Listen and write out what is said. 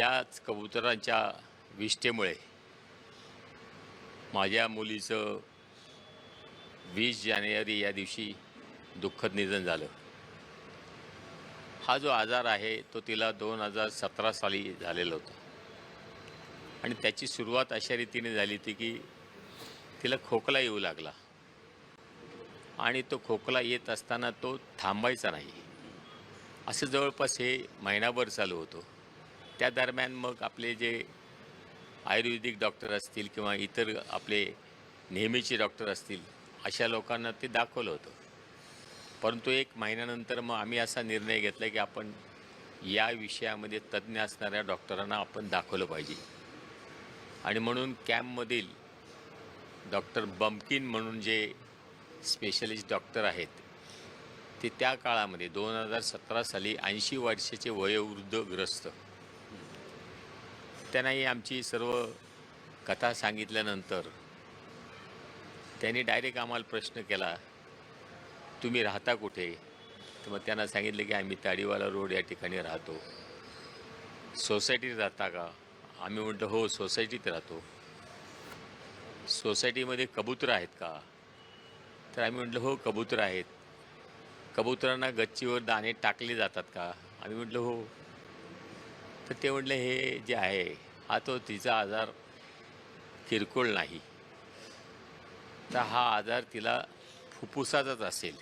त्याच कबुतरांच्या विष्ठेमुळे माझ्या मुलीचं वीस जानेवारी या दिवशी दुःखद निधन झालं. हा जो आजार आहे तो तिला दोन हजार सतरा साली झालेला होता. आणि त्याची सुरुवात अशा रीतीने झाली होती की तिला खोकला येऊ लागला. आणि तो खोकला येत असताना तो थांबायचा नाही. असं जवळपास हे महिनाभर चालू होतं. त्या दरम्यान मग आपले जे आयुर्वेदिक डॉक्टर असतील किंवा इतर आपले नेहमीचे डॉक्टर असतील अशा लोकांना ते दाखवलं होतं. परंतु एक महिन्यानंतर मग आम्ही असा निर्णय घेतला की आपण या विषयामध्ये तज्ज्ञ असणाऱ्या डॉक्टरांना आपण दाखवलं पाहिजे. आणि म्हणून कॅम्पमधील डॉक्टर बम्किन म्हणून जे स्पेशलिस्ट डॉक्टर आहेत ते त्या काळामध्ये दोन हजार सतरा साली ऐंशी वर्षाचे वयोवृद्ध ग्रस्त त्यांनाही आमची सर्व कथा सांगितल्यानंतर त्यांनी डायरेक्ट आम्हाला प्रश्न केला तुम्ही राहता कुठे? तर मग त्यांना सांगितलं की आम्ही ताडीवाला रोड या ठिकाणी राहतो. सोसायटीत राहता का? आम्ही म्हटलं हो सोसायटीत राहतो. सोसायटीमध्ये कबूतर आहेत का? तर आम्ही म्हटलं हो कबूतर आहेत. कबुतरांना गच्चीवर दाणे टाकले जातात का? आम्ही म्हटलं हो. तर ते म्हटलं हे जे आहे हा तो तिचा आजार किरकोळ नाही. तर हा आजार तिला फुफ्फुसाचाच असेल.